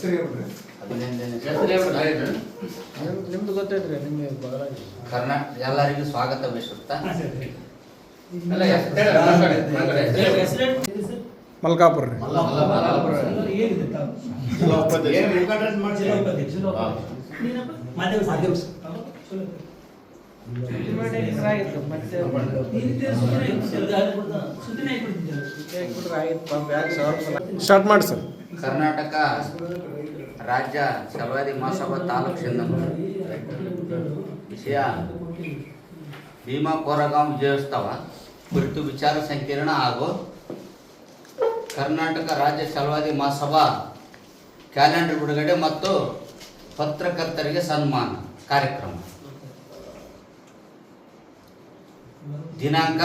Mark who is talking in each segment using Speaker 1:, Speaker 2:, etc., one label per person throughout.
Speaker 1: ಹೆಸರು
Speaker 2: ನಿಮ್ದು ಗೊತ್ತೈತ್ರಿ ನಿಮಗೆ ಬದಲಾಗಿ.
Speaker 3: ಎಲ್ಲರಿಗೂ ಸ್ವಾಗತ ಬಯಸುತ್ತಾ?
Speaker 2: ಮಲ್ಕಾಪುರ. ಸ್ಟಾರ್ಟ್ ಮಾಡಿ ಸರ್.
Speaker 3: ಕರ್ನಾಟಕ ರಾಜ್ಯ ಚಲವಾದಿ ಮಹಾಸಭಾ ತಾಲೂಕು ಸಿಂಧನೂರು ವಿಷಯ, ಭೀಮಾ ಕೋರಗಾಂವ್ ವಿಜಯೋತ್ಸವ ಕುರಿತು ವಿಚಾರ ಸಂಕಿರಣ ಹಾಗೂ ಕರ್ನಾಟಕ ರಾಜ್ಯ ಚಲವಾದಿ ಮಹಾಸಭಾ ಕ್ಯಾಲೆಂಡರ್ ಬಿಡುಗಡೆ ಮತ್ತು ಪತ್ರಕರ್ತರಿಗೆ ಸನ್ಮಾನ ಕಾರ್ಯಕ್ರಮ. ದಿನಾಂಕ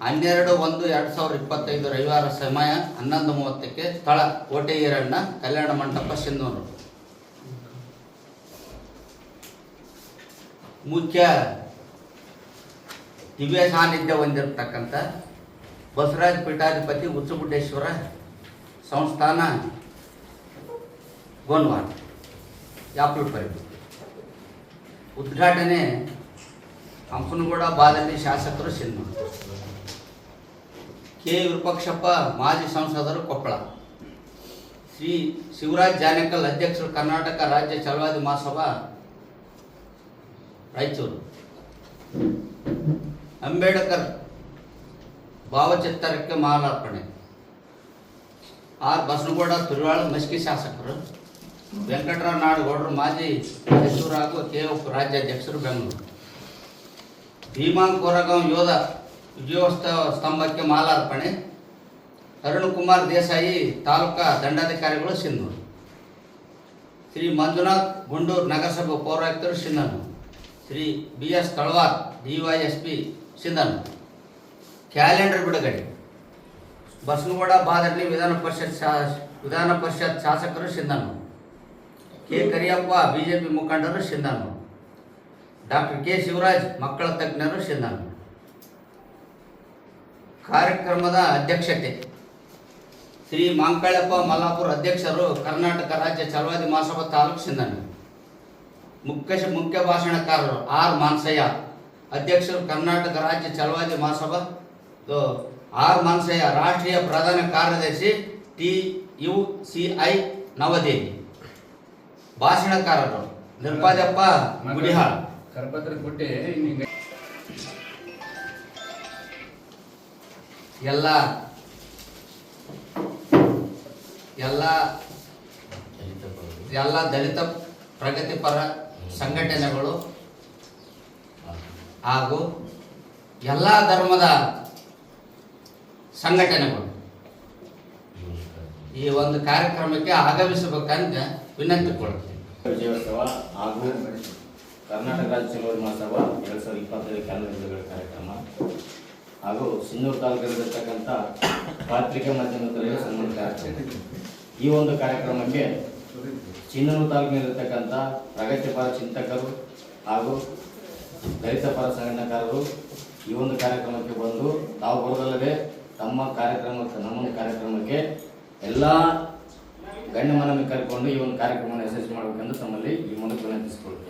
Speaker 3: ಹನ್ನೆರಡು ಒಂದು ಎರಡು ಸಾವಿರದ ಇಪ್ಪತ್ತೈದು ರವಿವಾರ ಸಮಯ ಹನ್ನೊಂದು ಮೂವತ್ತಕ್ಕೆ ಸ್ಥಳ ಕೋಟೆ ಈರಣ್ಣ ಕಲ್ಯಾಣ ಮಂಟಪ ಸಿಂಧೂರು ಮುಖ್ಯ ದಿವ್ಯ ಸಾನ್ನಿಧ್ಯ ಹೊಂದಿರತಕ್ಕಂಥ ಬಸವರಾಜ ಪೀಠಾಧಿಪತಿ ಉಚ್ಚುಗುಡ್ಡೇಶ್ವರ ಸಂಸ್ಥಾನ ಗೋನ್ವಾಡ ಯಾಪ್ಲುಪರಿ ಉದ್ಘಾಟನೆ ಹಂಪನಗೌಡ ಬಾದಲ್ಲಿ ಶಾಸಕರು ಸಿಂಧೂರು ಕೆ ವಿರೂಪಾಕ್ಷಪ್ಪ ಮಾಜಿ ಸಂಸದರು ಕೊಪ್ಪಳ. ಶ್ರೀ ಶಿವರಾಜ್ ಜಾನಕಲ್ ಅಧ್ಯಕ್ಷರು ಕರ್ನಾಟಕ ರಾಜ್ಯ ಚಲವಾದಿ ಮಹಾಸಭಾ ರಾಯಚೂರು. ಅಂಬೇಡ್ಕರ್ ಭಾವಚಿತ್ರಕ್ಕೆ ಮಾಲಾರ್ಪಣೆ. ಆರ್. ಬಸನಗೌಡ ತುರಿವಾಳ ಮಸ್ಕಿ ಶಾಸಕರು. ವೆಂಕಟರಾವ್ ನಾಡಗೌಡರು ಮಾಜಿ ಮೈಸೂರು ಹಾಗೂ ಕೆ. ಎಫ್ ರಾಜ್ಯಾಧ್ಯಕ್ಷರು ಬೆಂಗಳೂರು. ಭೀಮಾ ಕೋರಗಾಂವ್ ಯೋಧ ವಿಜಯೋತ್ಸವ ಸ್ತಂಭಕ್ಕೆ ಮಾಲಾರ್ಪಣೆ. ಅರುಣ್ ಅರುಣಕುಮಾರ್ ದೇಸಾಯಿ, ತಾಲೂಕಾ ದಂಡಾಧಿಕಾರಿಗಳು ಸಿಂಧೂರು ಶ್ರೀ ಮಂಜುನಾಥ್ ಗುಂಡೂರು ನಗರಸಭೆ ಪೌರಾಯುಕ್ತರು Sindhanur Shri B S Talwar, DYSP Sindhanur calendar ಬಿಡುಗಡೆ. ಬಸನಗೌಡ ಬಾದರ್ಲಿ ವಿಧಾನ ಪರಿಷತ್ ವಿಧಾನ ಪರಿಷತ್ ಶಾಸಕರು ಸಿಂಧನೂರು ಕೆ. ಕರಿಯಪ್ಪ, ಬಿಜೆಪಿ ಮುಖಂಡರು ಸಿಂಧನೂರು ಡಾಕ್ಟರ್ ಕೆ. ಶಿವರಾಜ್, ಮಕ್ಕಳ ತಜ್ಞರು ಸಿಂಧನೂರು ಕಾರ್ಯಕ್ರಮದ ಅಧ್ಯಕ್ಷತೆ. ಶ್ರೀ ಮಾಂಕಳಪ್ಪ ಮಲ್ಲಾಪುರ ಅಧ್ಯಕ್ಷರು ಕರ್ನಾಟಕ ರಾಜ್ಯ ಚಲವಾದಿ ಮಹಾಸಭಾ ತಾಲೂಕು ಸಿಂಧನೂರು. ಮುಖ್ಯ ಮುಖ್ಯ ಭಾಷಣಕಾರರು ಆರ್ ಮಾನ್ಸಯ್ಯ, ಅಧ್ಯಕ್ಷರು ಕರ್ನಾಟಕ ರಾಜ್ಯ ಚಲವಾದಿ ಮಹಾಸಭಾ ಆರ್ ಮಾನ್ಸಯ್ಯ, ರಾಷ್ಟ್ರೀಯ ಪ್ರಧಾನ ಕಾರ್ಯದರ್ಶಿ T U C I Navadehali. ಭಾಷಣಕಾರರು Nirpadappa Gudihal.
Speaker 4: ಕರಪತ್ರ
Speaker 3: ಎಲ್ಲ. ಎಲ್ಲ. ಎಲ್ಲ ದಲಿತ ಪ್ರಗತಿಪರ ಸಂಘಟನೆಗಳು. ಹಾಗೂ ಎಲ್ಲ ಧರ್ಮದ ಸಂಘಟನೆಗಳು. ಈ ಒಂದು ಕಾರ್ಯಕ್ರಮಕ್ಕೆ ಆಗಮಿಸಬೇಕಂತ ವಿನಂತಿಕೊಳ್ತೀನಿ
Speaker 5: ವಿಜಯೋತ್ಸವ ಹಾಗೂ ಕರ್ನಾಟಕ ರಾಜ್ಯ ಮಹಾಸಭಾ ಎರಡು ಸಾವಿರದ ಇಪ್ಪತ್ತೈದು ಕ್ಯಾಲೆಂಡರ್ ಕಾರ್ಯಕ್ರಮ. ಹಾಗೂ ಸಿನ್ನೂರು ತಾಲೂಕಲ್ಲಿರ್ತಕ್ಕಂಥ ಪತ್ರಿಕೆ ಮಾಧ್ಯಮದಲ್ಲಿ ಸನ್ಮಾನಿತ ಕಾರ್ಯಕ್ರಮ. ಈ ಒಂದು ಕಾರ್ಯಕ್ರಮಕ್ಕೆ ಚಿನ್ನೂರು ತಾಲೂಕಿನಲ್ಲಿರ್ತಕ್ಕಂಥ ಪ್ರಗತಿಪರ ಚಿಂತಕರು ಹಾಗೂ ದಲಿತ ಪರ ಸಂಘಟನಾಕಾರರು ಈ ಒಂದು ಕಾರ್ಯಕ್ರಮಕ್ಕೆ ಬಂದು ತಾವು ಬರೋದಲ್ಲದೆ ತಮ್ಮ ಕಾರ್ಯಕ್ರಮಕ್ಕೆ ನಮ್ಮ ಕಾರ್ಯಕ್ರಮಕ್ಕೆ ಎಲ್ಲ ಗಣ್ಯಮಾನವನ್ನು ಮನವಿ ಕರ್ಕೊಂಡು ಈ ಒಂದು ಕಾರ್ಯಕ್ರಮವನ್ನು ಯಶಸ್ವಿ ಮಾಡಬೇಕೆಂದು ತಮ್ಮಲ್ಲಿ ಈ ಮೂಲಕ ವಿನಂತಿಸಿಕೊಳ್ಳುತ್ತೇನೆ.